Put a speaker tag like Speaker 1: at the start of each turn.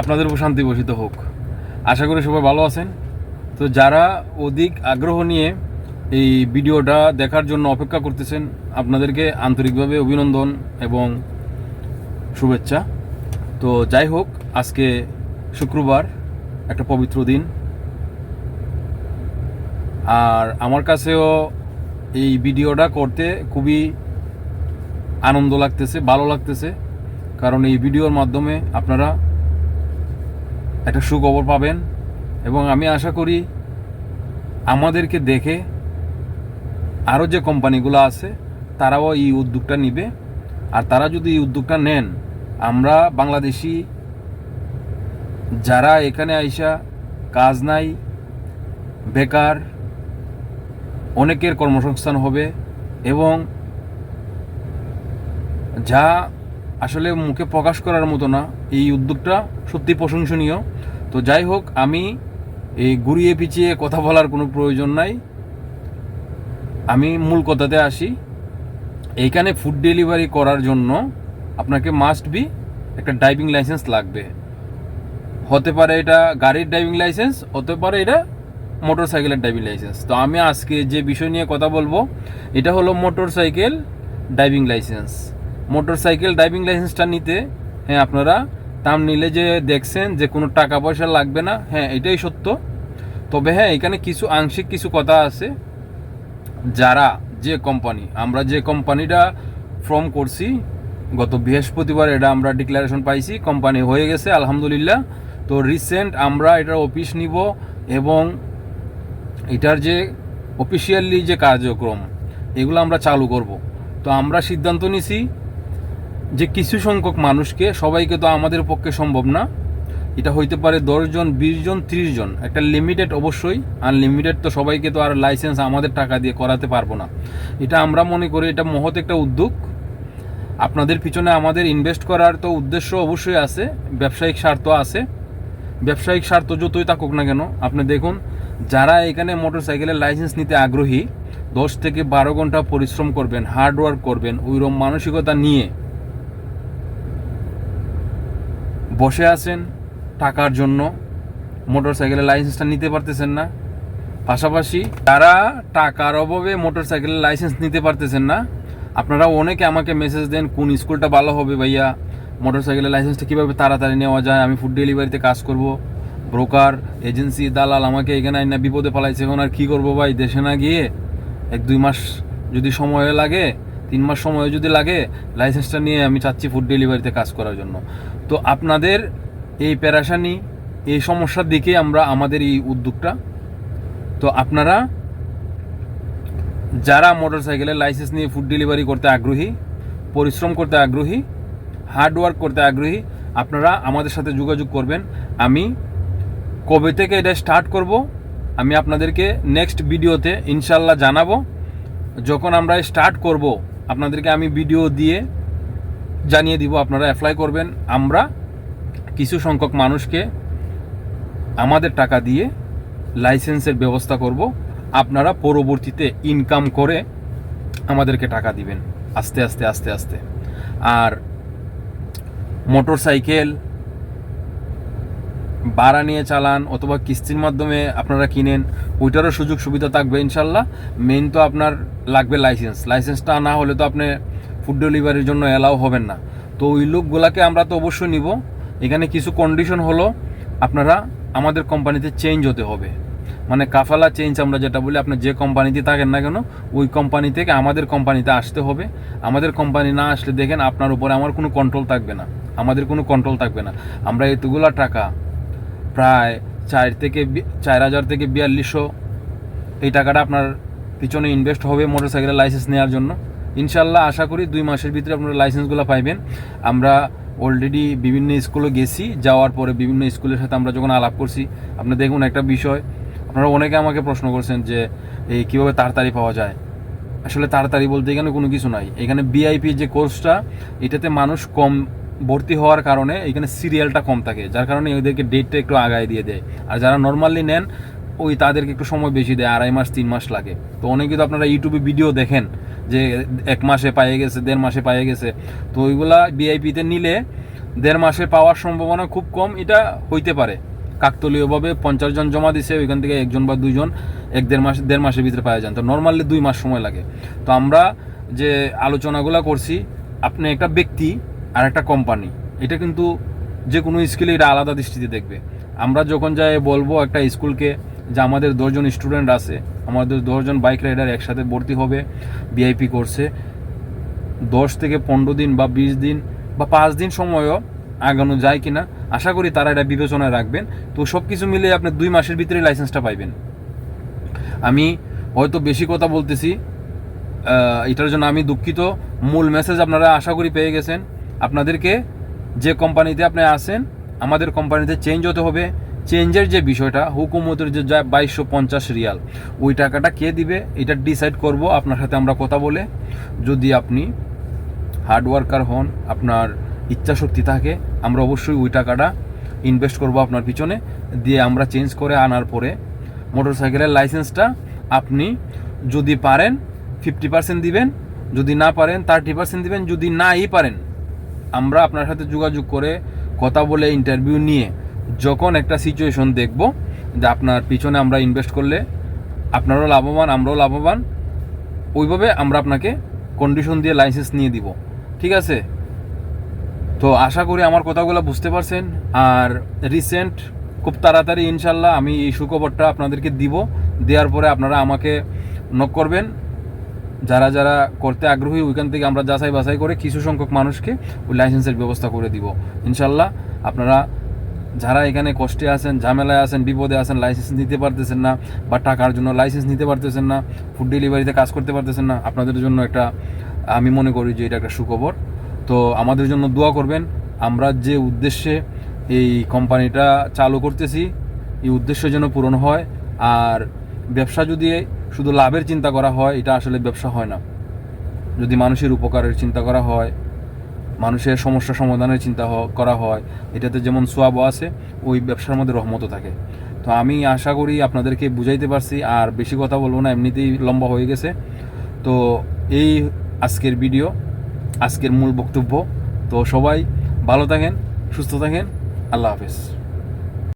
Speaker 1: আপনাদের শান্তি বসিত হোক। আশা করি সবাই ভালো আছেন। তো যারা অধিক আগ্রহ নিয়ে এই ভিডিওটা দেখার জন্য অপেক্ষা করতেছেন, আপনাদেরকে আন্তরিকভাবে অভিনন্দন এবং শুভেচ্ছা। তো যাই হোক, আজকে শুক্রবার, একটা পবিত্র দিন। আর আমার কাছেও এই ভিডিওটা করতে খুবই আনন্দ লাগতেছে, ভালো লাগতেছে। কারণ এই ভিডিওর মাধ্যমে আপনারা একটা সুখবর পাবেন এবং আমি আশা করি আমাদেরকে দেখে আরও যে কোম্পানিগুলো আছে, তারাও এই উদ্যোগটা নিবে। আর তারা যদি এই উদ্যোগটা নেন, আমরা বাংলাদেশি যারা এখানে আইসা কাজ নাই, বেকার, অনেকের কর্মসংস্থান হবে এবং যা আসলে মুখে প্রকাশ করার মতো না, এই উদ্যোগটা সত্যি প্রশংসনীয়। তো যাই হোক, আমি এই ঘুরিয়ে পিছিয়ে কথা বলার কোনো প্রয়োজন নাই। আমি মূল কথাতে আসি। এইখানে ফুড ডেলিভারি করার জন্য আপনাকে মাস্ট বি একটা ড্রাইভিং লাইসেন্স লাগবে। হতে পারে এটা গাড়ির ড্রাইভিং লাইসেন্স হতে পারে এটা মোটর সাইকেলের ড্রাইভিং লাইসেন্স তো আমি আজকে যে বিষয় নিয়ে কথা বলব, এটা হলো motorcycle driving licence motorcycle driving লাইসেন্সটা নিতে হ্যাঁ আপনারা তাম নিলে যে দেখছেন যে কোনো টাকা পয়সা লাগবে না হ্যাঁ এটাই সত্য। তবে হ্যাঁ এখানে কিছু আংশিক কিছু কথা আছে। যারা যে কোম্পানি আমরা যে কোম্পানিটা ফর্ম করছি, গত বৃহস্পতিবার এটা আমরা ডিক্লারেশন পাইছি কোম্পানি হয়ে গেছে, আলহামদুলিল্লাহ। তো রিসেন্ট আমরা এটার অফিস নিব এবং এটার যে অফিসিয়ালি যে কার্যক্রম, এগুলো আমরা চালু করব। তো আমরা সিদ্ধান্ত নিছি যে কিছু সংখ্যক মানুষকে সবাইকে তো আমাদের পক্ষে সম্ভব না। এটা হইতে পারে দশজন বিশ জন, ত্রিশ জন। একটা লিমিটেড অবশ্যই। আনলিমিটেড তো সবাইকে তো আর লাইসেন্স আমাদের টাকা দিয়ে করাতে পারব না। এটা আমরা মনে করি এটা মহৎ একটা উদ্যোগ। আপনাদের পিছনে আমাদের ইনভেস্ট করার তো উদ্দেশ্য অবশ্যই আছে। ব্যবসায়িক স্বার্থ আছে। ব্যবসায়িক স্বার্থ যতই থাকুক না কেন, আপনি দেখুন, যারা এখানে মোটর সাইকেলের লাইসেন্স নিতে আগ্রহী, দশ থেকে বারো ঘণ্টা পরিশ্রম করবেন হার্ডওয়ার্ক করবেন ওইরকম মানসিকতা নিয়ে বসে আছেন, টাকার জন্য মোটর সাইকেলের লাইসেন্সটা নিতে পারতেছেন না। পাশাপাশি তারা টাকার অভাবে মোটর সাইকেলের লাইসেন্স নিতে পারতেছেন না, আপনারা অনেকে আমাকে মেসেজ দেন, কোন স্কুলটা ভালো হবে ভাইয়া মোটর সাইকেলের লাইসেন্সটা কীভাবে তাড়াতাড়ি নেওয়া যায়, আমি ফুড ডেলিভারিতে কাজ করব ব্রোকার এজেন্সি দালাল আমাকে এখানে না বিপদে ফেলাইছে, এখন আর কী করব ভাই, দেশে না গিয়ে, এক দুই মাস যদি সময় লাগে তিন মাস সময় যদি লাগে লাইসেন্সটা নিয়ে আমি চাচ্ছি ফুড ডেলিভারিতে কাজ করার জন্য। তো আপনাদের এই প্যারাসানি এই সমস্যার দিকে আমরা আমাদের এই উদ্যোগটা। তো আপনারা যারা মোটর সাইকেলের লাইসেন্স নিয়ে ফুড ডেলিভারি করতে আগ্রহী, পরিশ্রম করতে আগ্রহী হার্ডওয়ার্ক করতে আগ্রহী, আপনারা আমাদের সাথে যোগাযোগ করবেন। আমি কবে থেকে এটা স্টার্ট করব, আমি আপনাদেরকে নেক্সট ভিডিওতে ইনশাল্লাহ জানাব। যখন আমরা স্টার্ট করব আপনাদেরকে আমি ভিডিও দিয়ে জানিয়ে দিব, আপনারা অ্যাপ্লাই করবেন। আমরা কিছু সংখ্যক মানুষকে আমাদের টাকা দিয়ে লাইসেন্সের ব্যবস্থা করব। আপনারা পরবর্তীতে ইনকাম করে আমাদেরকে টাকা দিবেন। আস্তে আস্তে আস্তে আস্তে। আর মোটর সাইকেল ভাড়া নিয়ে চালান অথবা কিস্তির মাধ্যমে আপনারা কিনেন, ওইটারও সুযোগ সুবিধা থাকবে ইনশাল্লাহ। মেন তো আপনার লাগবে লাইসেন্স লাইসেন্সটা না হলে তো আপনি ফুড ডেলিভারির জন্য অ্যালাউ হবেন না। তো ওই লোকগুলাকে আমরা তো অবশ্যই নিব। এখানে কিছু কন্ডিশন হলো, আপনারা আমাদের কোম্পানিতে চেঞ্জ হতে হবে। মানে কাফালা চেঞ্জ আমরা যেটা বলি, আপনি যে কোম্পানিতে থাকেন না কেন, ওই কোম্পানি থেকে আমাদের কোম্পানিতে আসতে হবে। আমাদের কোম্পানি না আসলে দেখেন আপনার উপরে আমার কোনো কন্ট্রোল থাকবে না। আমাদের কোনো কন্ট্রোল থাকবে না। আমরা এতগুলা টাকা প্রায় চার থেকে চার হাজার থেকে বিয়াল্লিশশো এই টাকাটা আপনার পিছনে ইনভেস্ট হবে মোটর সাইকেলের লাইসেন্স নেওয়ার জন্য। ইনশাল্লাহ আশা করি দুই মাসের ভিতরে আপনারা লাইসেন্সগুলো পাইবেন। আমরা অলরেডি বিভিন্ন স্কুলে গেছি, যাওয়ার পরে বিভিন্ন স্কুলের সাথে আমরা যখন আলাপ করছি, আপনি দেখুন একটা বিষয়, আপনারা অনেকে আমাকে প্রশ্ন করছেন যে, এই কীভাবে তাড়াতাড়ি পাওয়া যায়? আসলে তাড়াতাড়ি বলতে এখানে কোনো কিছু নাই। এখানে বিআইপি যে কোর্সটা এটাতে মানুষ কম ভর্তি হওয়ার কারণে এখানে সিরিয়ালটা কম থাকে, যার কারণে ওদেরকে ডেটটা একটু আগায় দিয়ে দেয়। আর যারা নর্মালি নেন, ওই তাদেরকে একটু সময় বেশি দেয়, আড়াই মাস, তিন মাস লাগে। তো অনেকে তো আপনারা ইউটিউবে ভিডিও দেখেন, যে এক মাসে পাইয়ে গেছে, দেড় মাসে পাইয়ে গেছে। তো ওইগুলা বিআইপিতে নিলে দেড় মাসে পাওয়ার সম্ভাবনা খুব কম। এটা হইতে পারে। কাকতলীয়ভাবে পঞ্চাশ জন জমা দিছে, ওইখান থেকে একজন বা দুইজন এক দেড় মাস, দেড় মাসের ভিতরে পাওয়া যান তো নর্মালি দুই মাস সময় লাগে। তো আমরা যে আলোচনাগুলো করছি, আপনি একটা ব্যক্তি আর একটা কোম্পানি এটা কিন্তু যে কোনো স্কুলে এটা আলাদা দৃষ্টিতে দেখবে। আমরা যখন যাই বলব একটা স্কুলকে যে আমাদের দশজন স্টুডেন্ট আছে, আমাদের দশজন বাইক রাইডার একসাথে ভর্তি হবে বিআইপি কোর্সে দশ থেকে পনেরো দিন বা বিশ দিন বা পাঁচ দিন সময়ও আগানো যায় কিনা, আশা করি তারা এটা বিবেচনায় রাখবেন। তো সব কিছু মিলে আপনি দুই মাসের ভিতরে লাইসেন্সটা পাইবেন। আমি হয়তো বেশি কথা বলতেছি এটার জন্য আমি দুঃখিত। মূল মেসেজ আপনারা আশা করি পেয়ে গেছেন। আপনাদেরকে যে কোম্পানিতে আপনি আসেন আমাদের কোম্পানিতে চেঞ্জ হতে হবে। চেঞ্জের যে বিষয়টা, হুকুমতের যে যা বাইশশো পঞ্চাশ রিয়াল, ওই টাকাটা কে দিবে, এটা ডিসাইড করব, আপনার সাথে আমরা কথা বলে। যদি আপনি হার্ড ওয়ার্কার হন, আপনার ইচ্ছা শক্তি থাকে, আমরা অবশ্যই ওই টাকাটা ইনভেস্ট করব আপনার পিছনে। দিয়ে আমরা চেঞ্জ করে আনার পরে মোটরসাইকেলের লাইসেন্সটা আপনি যদি পারেন ফিফটি পার্সেন্ট দিবেন, যদি না পারেন থার্টি পার্সেন্ট দিবেন, যদি নাই পারেন আমরা আপনার সাথে যোগাযোগ করে কথা বলে ইন্টারভিউ নিয়ে যখন একটা সিচুয়েশন দেখব যে আপনার পিছনে আমরা ইনভেস্ট করলে আপনারও লাভবান, আমরাও লাভবান, ওইভাবে আমরা আপনাকে কন্ডিশন দিয়ে লাইসেন্স নিয়ে দিব। ঠিক আছে? তো আশা করি আমার কথাগুলো বুঝতে পারছেন। আর রিসেন্ট খুব তাড়াতাড়ি ইনশাল্লাহ আমি এই সুখবরটা আপনাদেরকে দিব। দেওয়ার পরে আপনারা আমাকে নক করবেন। যারা যারা করতে আগ্রহী, ওইখান থেকে আমরা যাচাই বাছাই করে কিছু সংখ্যক মানুষকে ওই লাইসেন্সের ব্যবস্থা করে দিব। ইনশাল্লাহ আপনারা যারা এখানে কষ্টে আছেন, ঝামেলায় আছেন, বিপদে আছেন লাইসেন্স নিতে পারতেছেন না বা টাকার জন্য লাইসেন্স নিতে পারতেছেন না ফুড ডেলিভারিতে কাজ করতে পারতেছেন না, আপনাদের জন্য একটা, আমি মনে করি যে এটা একটা সুখবর। তো আমাদের জন্য দোয়া করবেন, আমরা যে উদ্দেশ্যে এই কোম্পানিটা চালু করতেছি, এই উদ্দেশ্য যেন পূরণ হয়, আর ব্যবসা যদি শুধু লাভের চিন্তা করা হয়, এটা আসলে ব্যবসা হয় না। যদি মানুষের উপকারের চিন্তা করা হয়, মানুষের সমস্যা সমাধানের চিন্তা করা হয়, এটাতে যেমন সোয়াবও আছে, ওই ব্যবসার মধ্যে রহমতও থাকে। তো আমি আশা করি আপনাদেরকে বুঝাইতে পারছি, আর বেশি কথা বলব না, এমনিতেই লম্বা হয়ে গেছে। তো এই আজকের ভিডিও, আজকের মূল বক্তব্য। তো সবাই ভালো থাকেন, সুস্থ থাকেন, আল্লাহ হাফেজ।